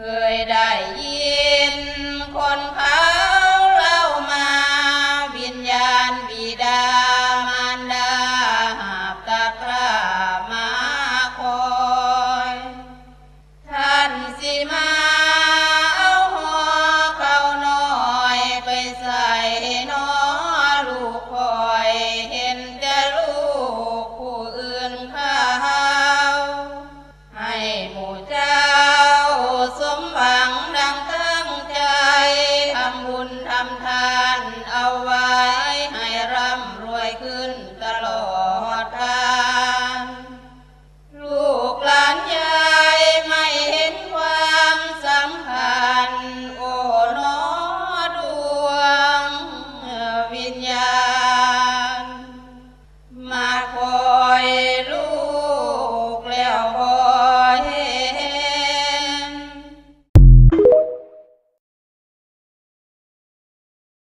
เคยได้ยินคนเขาเล่ามาวิญญาณบิดามารดาหาบตะกรามาคอยท่านสิมาเอาหอเขาน้อยไปใส่นอลูกคอยเห็นแต่ลูกผู้อื่นเขาให้หมูเจานเอาไว้ให้ร่ำรวยขึ้นตลอดกาลลูกหลานยายไม่เห็นความสำคัญโอ้นอดวงวิญญา